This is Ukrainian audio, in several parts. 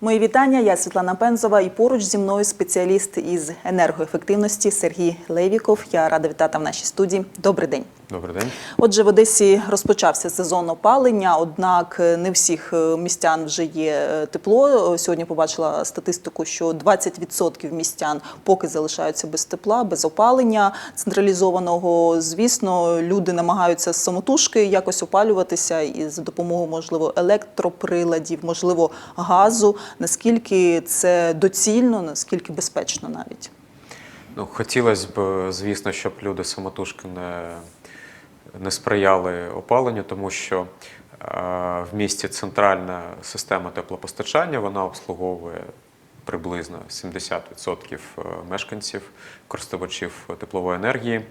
Мої вітання. Я Світлана Пензова і поруч зі мною спеціаліст із енергоефективності Сергій Левіков. Я рада вітати в нашій студії. Добрий день. Добрий день. Отже, в Одесі розпочався сезон опалення, однак не всіх е, містян вже є е, тепло. Е, Сьогодні побачила статистику, що 20% містян поки залишаються без тепла, без опалення централізованого. Звісно, люди намагаються з самотужки якось опалюватися і за допомогою, можливо, електроприладів, можливо, газу. Наскільки це доцільно, наскільки безпечно навіть. Ну, хотілося б, звісно, щоб люди самотужки не, не сприяли опаленню, тому що е, в місті центральна система теплопостачання вона обслуговує приблизно 70% мешканців, користувачів теплової енергії.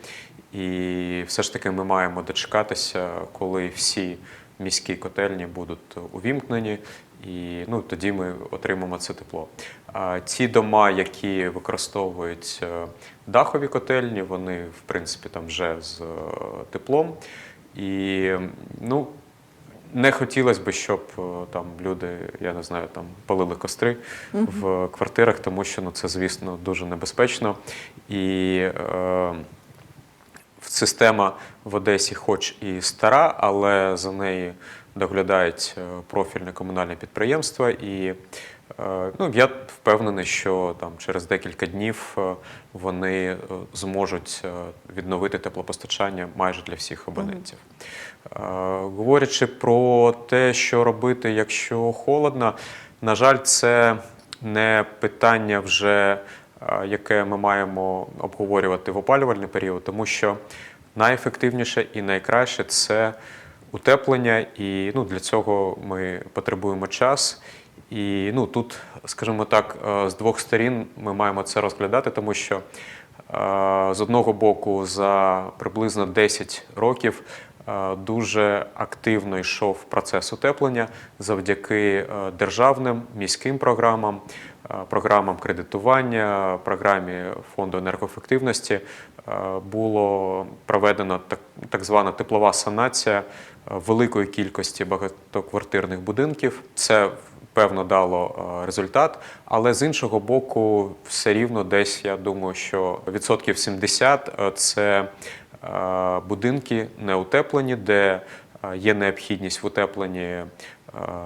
І все ж таки ми маємо дочекатися, коли всі міські котельні будуть увімкнені, і ну, тоді ми отримаємо це тепло. А ті дома, які використовують е, дахові котельні, вони в принципі там вже з е, теплом. І ну, не хотілося б, щоб е, там люди, я не знаю, там палили костри в квартирах, тому що ну, це, звісно, дуже небезпечно. І е, система в Одесі, хоч і стара, але за неї доглядають е, профільне комунальне підприємство. І е, ну, я впевнений, що там через декілька днів е, вони зможуть відновити теплопостачання майже для всіх абонентів. Е, Говорячи про те, що робити, якщо холодно, на жаль, це не питання вже, яке ми маємо обговорювати в опалювальний період, тому що найефективніше і найкраще це утеплення, і ну, для цього ми потребуємо час. І ну, тут, скажімо так, е, з двох сторін ми маємо це розглядати, тому що е, з одного боку за приблизно 10 років дуже активно йшов процес утеплення завдяки е, державним міським програмам, е, програмам кредитування, програмі фонду енергоефективності е, було проведено так, звана теплова санація е, великої кількості багатоквартирних будинків. Це певно дало е, результат, але з іншого боку, все рівно десь я думаю, що відсотків 70 – це е, будинки не утеплені, де е, є необхідність в утепленні е,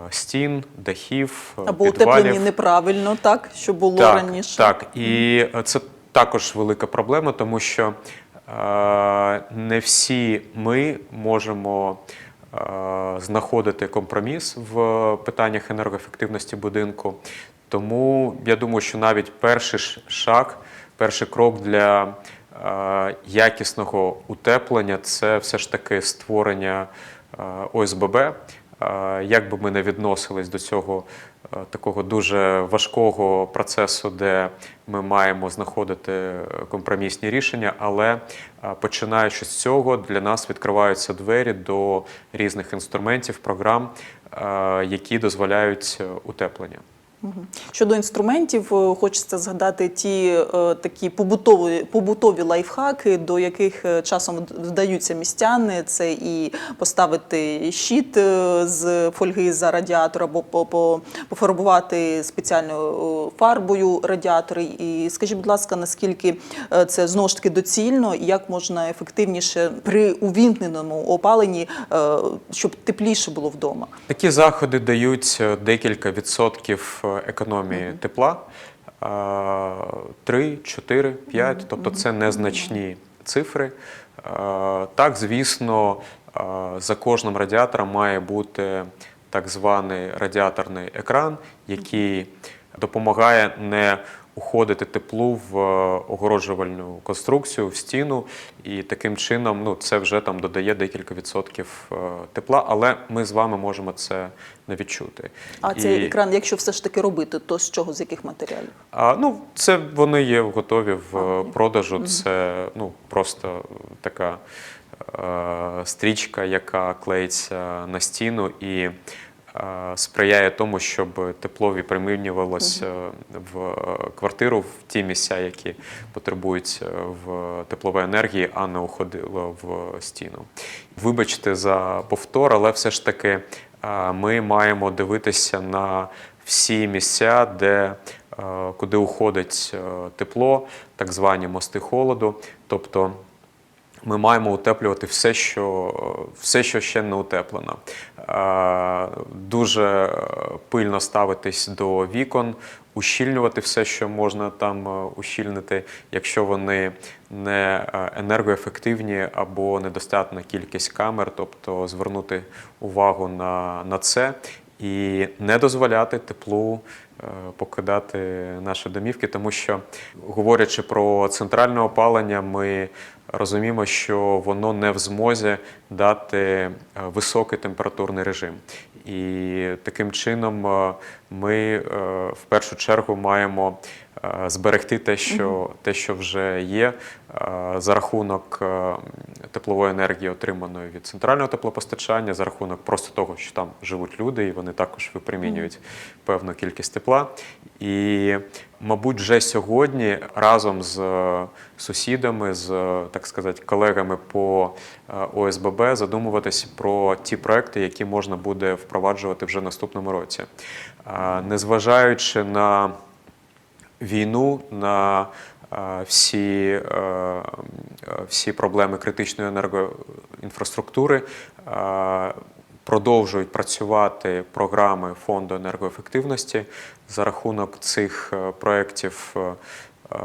стін, дахів, е, Або підвалів. утеплені неправильно, так що було так, раніше. Так, і це також велика проблема, тому що е, не всі ми можемо е, знаходити компроміс в питаннях енергоефективності будинку. Тому я думаю, що навіть перший шаг, перший крок для е, якісного утеплення це все ж таки створення ОСББ. Як би ми не відносились до цього такого дуже важкого процесу, де ми маємо знаходити е, компромісні рішення, але починаючи з цього, для нас відкриваються двері до різних інструментів, програм, які дозволяють е, утеплення. Щодо інструментів, е, хочеться згадати ті е, такі побутові, побутові лайфхаки, до яких е, часом вдаються містяни. Це і поставити щит з фольги за радіатор, або по- по- пофарбувати спеціальною фарбою радіатори. І скажіть, будь ласка, наскільки це знову ж таки доцільно і як можна ефективніше при увімкненому опаленні, щоб тепліше було вдома? Такі заходи дають декілька відсотків економії тепла. 3, 4, 5, тобто це незначні цифри. Так, звісно, за кожним радіатором має бути так званий радіаторний екран, який допомагає не уходити теплу в е, огороджувальну конструкцію, в стіну, і таким чином ну, це вже там додає декілька відсотків е, тепла, але ми з вами можемо це відчути. А цей екран, якщо все ж таки робити, то з чого, з яких матеріалів? а, ну, це вони є готові в А, е, продажу. Це ну, просто така е, стрічка, яка клеїться на стіну і е, сприяє тому, щоб тепло випромінювалося в квартиру в ті місця, які потребують е, в тепловій енергії, а не уходило в стіну. Вибачте за повтор, але все ж таки е, ми маємо дивитися на всі місця, де е, куди уходить е, тепло, так звані мости холоду. Тобто ми маємо утеплювати все, що, все, що ще не утеплено. Е, Дуже е, пильно ставитись до вікон, ущільнювати все, що можна там е, ущільнити, якщо вони не енергоефективні або недостатня кількість камер, тобто звернути увагу на, на це і не дозволяти теплу покидати наші домівки, тому що говорячи про центральне опалення, ми розуміємо, що воно не в змозі дати е, високий температурний режим. І таким чином е, ми е, в першу чергу маємо зберегти те, що, те, що вже є, за рахунок теплової енергії, отриманої від центрального теплопостачання, за рахунок просто того, що там живуть люди, і вони також випромінюють певну кількість тепла. І, мабуть, вже сьогодні разом з сусідами, з е, так сказати, колегами по е, ОСББ задумуватись про ті проекти, які можна буде впроваджувати вже наступному році. Е, Незважаючи на війну, на всі, всі проблеми критичної енергоінфраструктури. Продовжують працювати програми фонду енергоефективності за рахунок цих проєктів. Е,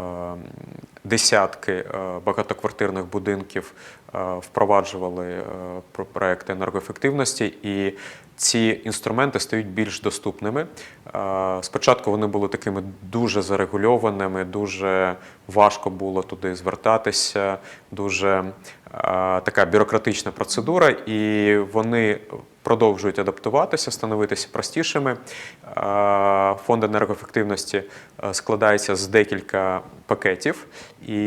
Десятки е, багатоквартирних будинків е, впроваджували про- проекти енергоефективності, і ці інструменти стають більш доступними. Спочатку вони були такими дуже зарегульованими, дуже важко було туди звертатися, дуже така бюрократична процедура, і вони продовжують адаптуватися, становитися простішими. Е, Фонд енергоефективності е, складається з декілька пакетів, і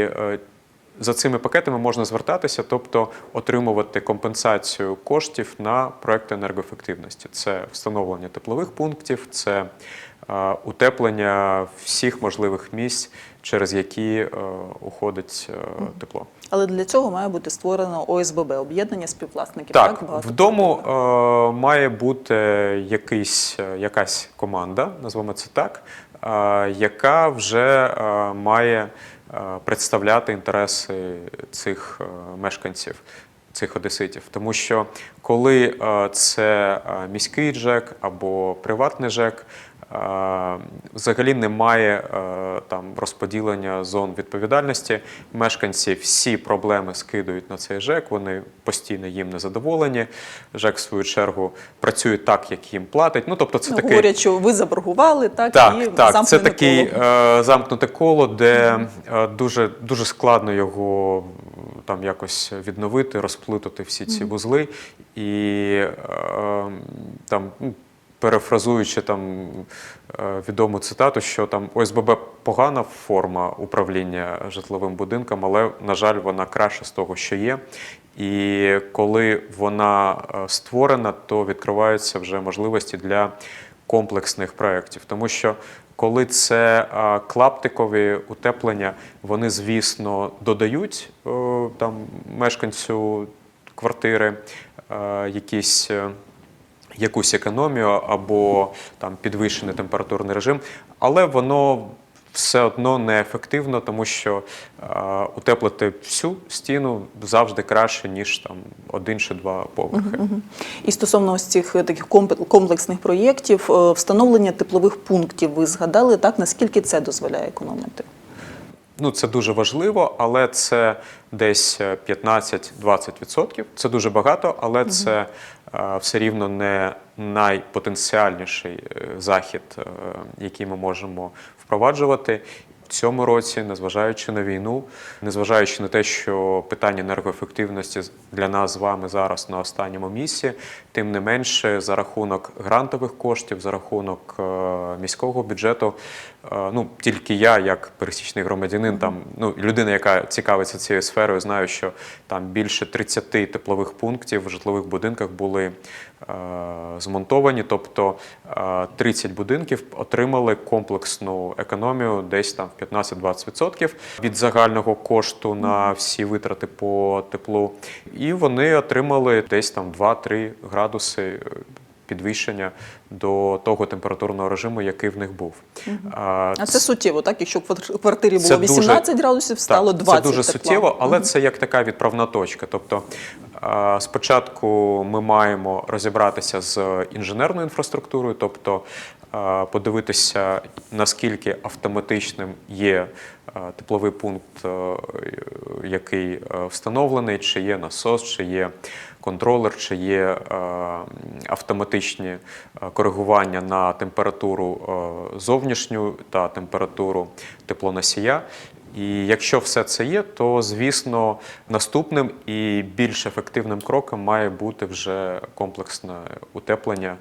е, за цими пакетами можна звертатися, тобто отримувати компенсацію коштів на проекти енергоефективності. Це встановлення теплових пунктів, це утеплення всіх можливих місць, через які е, уходить е, тепло. Але для цього має бути створено ОСББ, об'єднання співвласників. Так, Так, вдома е, має бути якийсь, е, якась команда, назвемо це так, е, яка вже е, має е, представляти інтереси цих е, мешканців. Цих одеситів, тому що коли е, це міський ЖЕК або приватний ЖЕК, взагалі немає е, там розподілення зон відповідальності. Мешканці всі проблеми скидують на цей ЖЕК, вони постійно їм незадоволені. ЖЕК, в свою чергу, працює так, як їм платить. Ну, тобто, це Ну, такий говорять, що ви заборгували, так, і так, так. Це такий коло. е, замкнуте коло, де е, дуже, дуже складно його там якось відновити, розплутати всі ці вузли. І там, ну, перефразуючи там е, відому цитату, що там ОСББ погана форма управління житловим будинком, але, на жаль, вона краща з того, що є. І коли вона е, створена, то відкриваються вже можливості для комплексних проєктів. Тому що коли це е, клаптикові утеплення, вони, звісно, додають там мешканцю квартири якісь. Якусь економію або там підвищений температурний режим, але воно все одно неефективно, тому що е, утеплити всю стіну завжди краще, ніж там один чи два поверхи. І стосовно ось цих таких комп- комплексних проєктів, е, встановлення теплових пунктів, ви згадали, так, наскільки це дозволяє економити? Ну, це дуже важливо, але це десь е, 15-20%. Це дуже багато, але це е, все рівно не найпотенціальніший е, захід, е, який ми можемо впроваджувати. В цьому році, незважаючи на війну, незважаючи на те, що питання енергоефективності для нас з вами зараз на останньому місці, тим не менше, за рахунок грантових коштів, за рахунок е, міського бюджету, е, ну тільки я, як пересічний громадянин, там ну людина, яка цікавиться цією сферою, знаю, що там більше 30 теплових пунктів в житлових будинках були е, змонтовані, тобто е, 30 будинків отримали комплексну економію десь там в 15-20% від загального кошту на всі витрати по теплу. І вони отримали десь там 2-3 градуси підвищення до того температурного режиму, який в них був. А, А це суттєво, так? Якщо в квартирі було дуже- градусів, стало так, 20 Це дуже тепла. суттєво, але це як така відправна точка. Тобто а, спочатку ми маємо розібратися з інженерною інфраструктурою, тобто а, подивитися, наскільки автоматичним є тепловий пункт, е, який е, встановлений, чи є насос, чи є контролер, чи є е, автоматичні е, коригування на температуру е, зовнішню та температуру теплоносія. І якщо все це є, то звісно наступним і більш ефективним кроком має бути вже комплексне утеплення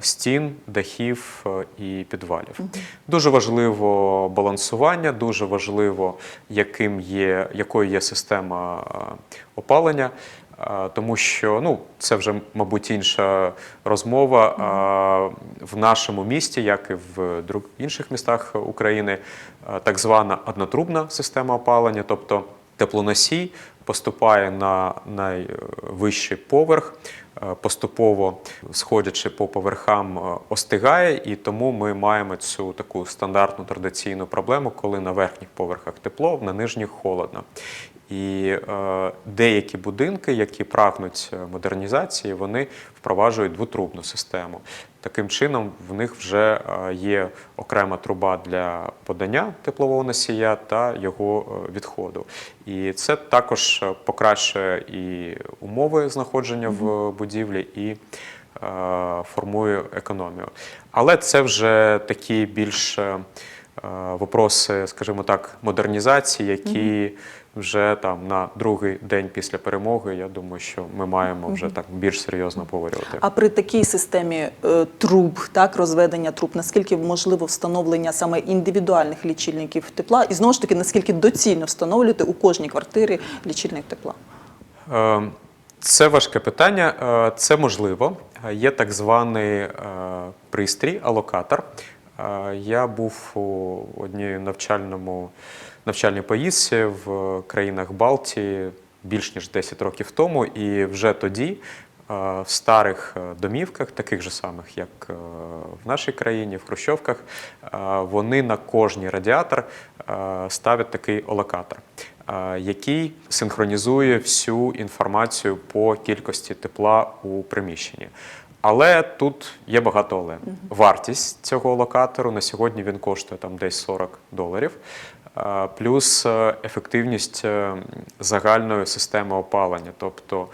стін, дахів і підвалів. Дуже важливо балансування, дуже важливо, яким є, якою є система опалення. Тому що ну це вже, мабуть, інша розмова. В нашому місті, як і в інших містах України, так звана однотрубна система опалення, тобто теплоносій поступає на найвищий поверх, поступово сходячи по поверхам, остигає, і тому ми маємо цю таку стандартну традиційну проблему, коли на верхніх поверхах тепло, на нижніх холодно. І е, деякі будинки, які прагнуть е, модернізації, вони впроваджують двотрубну систему. Таким чином, в них вже е, є окрема труба для подання теплового носія та його е, відходу. І це також покращує і умови знаходження в будівлі, і е, формує економію. Але це вже такі більш е, вопроси, скажімо так, модернізації, які вже там на другий день після перемоги, я думаю, що ми маємо вже так більш серйозно обговорювати. А при такій системі е, труб, так, розведення труб, наскільки можливо встановлення саме індивідуальних лічильників тепла? І знову ж таки, наскільки доцільно встановлювати у кожній квартирі лічильник тепла? Е, Це важке питання. Е, Це можливо. Є так званий е, пристрій, алокатор. Е, Я був у одній навчальному, навчальній поїздці в країнах Балтії більш ніж 10 років тому, і вже тоді е, в старих е, домівках, таких же самих, як е, в нашій країні, в Хрущовках, е, вони на кожній радіатор е, ставлять такий алокатор е, який синхронізує всю інформацію по кількості тепла у приміщенні. Але тут є багато але. Вартість цього локатору на сьогодні він коштує там десь 40 доларів. Е, Плюс е, ефективність е, загальної системи опалення, тобто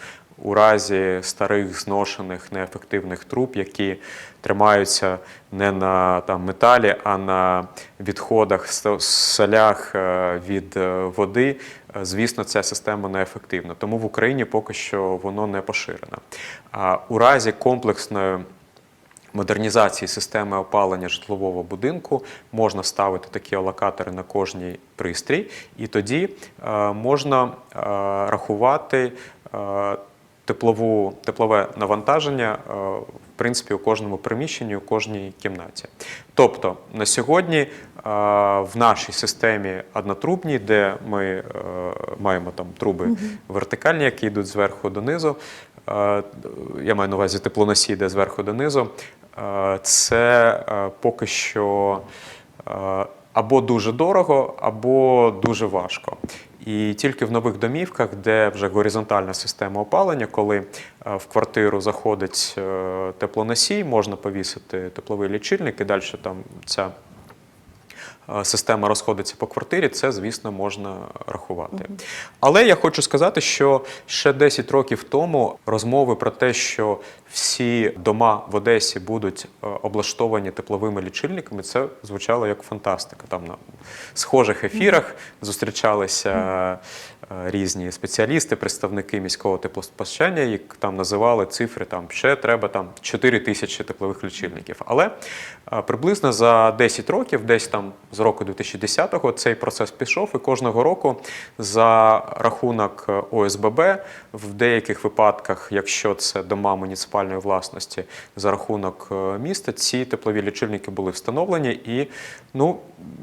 у разі старих зношених неефективних труб, які тримаються не на там, металі, а на відходах, солях від води, звісно, ця система неефективна. Тому в Україні поки що воно не поширено. У разі комплексної модернізації системи опалення житлового будинку можна ставити такі алокатори на кожній пристрій, і тоді е, можна е, рахувати е, теплову, теплове навантаження в принципі у кожному приміщенні, у кожній кімнаті. Тобто на сьогодні в нашій системі однотрубній, де ми маємо там труби вертикальні, які йдуть зверху донизу, я маю на увазі теплоносій, де зверху донизу, це е, поки що е, або дуже дорого, або дуже важко. І тільки в нових домівках, де вже горизонтальна система опалення, коли е, в квартиру заходить е, теплоносій, можна повісити тепловий лічильник і далі там ця е, система розходиться по квартирі, це, звісно, можна рахувати. Але я хочу сказати, що ще 10 років тому розмови про те, що всі дома в Одесі будуть е, облаштовані тепловими лічильниками, це звучало як фантастика. Там на схожих ефірах зустрічалися е, різні спеціалісти, представники міського теплопостачання, і там називали цифри, там ще треба там 4 тисячі теплових лічильників. Але е, приблизно за 10 років, десь там з року 2010-го цей процес пішов, і кожного року за рахунок ОСББ в деяких випадках, якщо це дома муніципальної власності, за рахунок е, міста, ці теплові лічильники були встановлені. І ну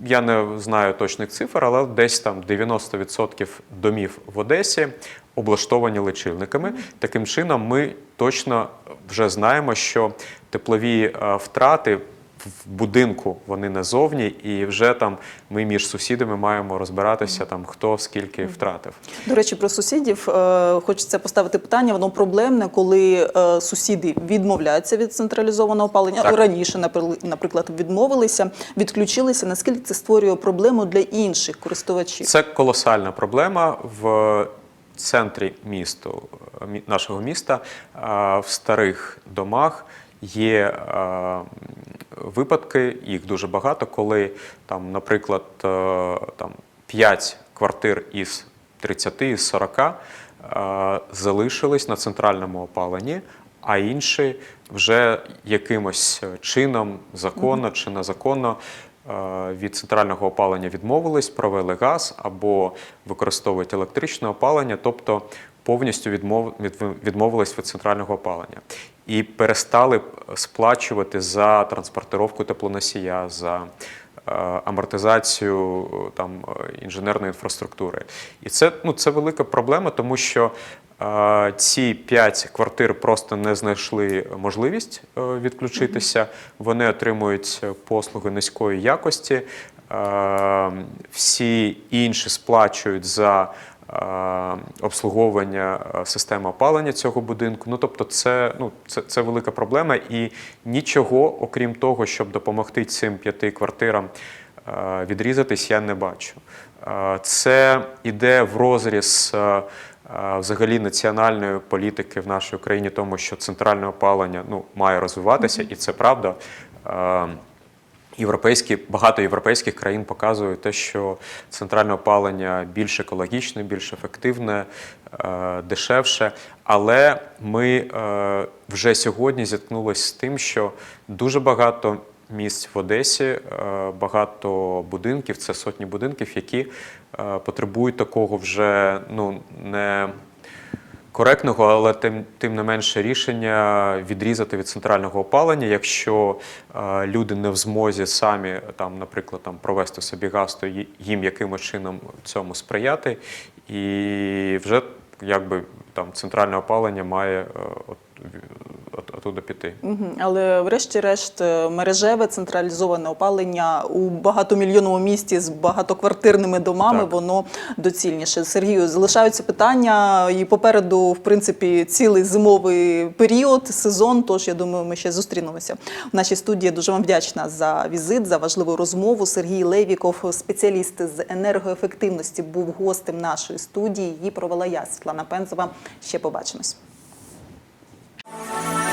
я не знаю точних цифр, але десь там 90% домів в Одесі облаштовані лічильниками. Таким чином, ми точно вже знаємо, що теплові е, втрати в будинку вони не зовні, і вже там ми між сусідами маємо розбиратися, там хто скільки втратив. До речі, про сусідів е, хочеться поставити питання. Воно проблемне, коли е, сусіди відмовляються від централізованого опалення. Так. Раніше, напри- наприклад, відмовилися, відключилися. Наскільки це створює проблему для інших користувачів? Це колосальна проблема в центрі місту, мі- нашого міста. В старих домах є а, випадки, їх дуже багато, коли там, наприклад, е, там 5 квартир із 30, із 40 е, залишились на центральному опаленні, а інші вже якимось чином, законно чи незаконно, е, від центрального опалення відмовились, провели газ або використовують електричне опалення, тобто повністю відмов, відмовились від центрального опалення. І перестали сплачувати за транспортировку теплоносія, за е, амортизацію там, е, інженерної інфраструктури. І це, ну, це велика проблема, тому що е, ці п'ять квартир просто не знайшли можливість відключитися. Вони отримують послуги низької якості. Всі інші сплачують за обслуговування е, системи опалення цього будинку. Ну тобто, це, ну, це, це велика проблема, і нічого, окрім того, щоб допомогти цим п'яти квартирам е, відрізатись, я не бачу. Е, Це іде в розріз. е, е, Взагалі національної політики в нашій Україні, тому що центральне опалення ну, має розвиватися, і це правда. Європейські багато європейських країн показують те, що центральне опалення більш екологічне, більш ефективне, е, дешевше. Але ми е, вже сьогодні зіткнулися з тим, що дуже багато місць в Одесі, е, багато будинків, це сотні будинків, які потребують такого вже ну не коректного, але тим, тим не менше рішення відрізати від центрального опалення, якщо е, люди не в змозі самі там, наприклад, там провести собі газ, то їм якимось чином цьому сприяти, і вже якби там центральне опалення має е, от, оттуда піти. Але врешті-решт е, мережеве централізоване опалення у багатомільйонному місті з багатоквартирними домами Так. воно доцільніше. Сергію, залишаються питання і попереду, в принципі, цілий зимовий період, сезон. Тож я думаю, ми ще зустрінемося в нашій студії. Дуже вам вдячна за візит, за важливу розмову. Сергій Левіков, спеціаліст з енергоефективності, був гостем нашої студії. Її провела я, Світлана Пензова. Ще побачимось. Bye.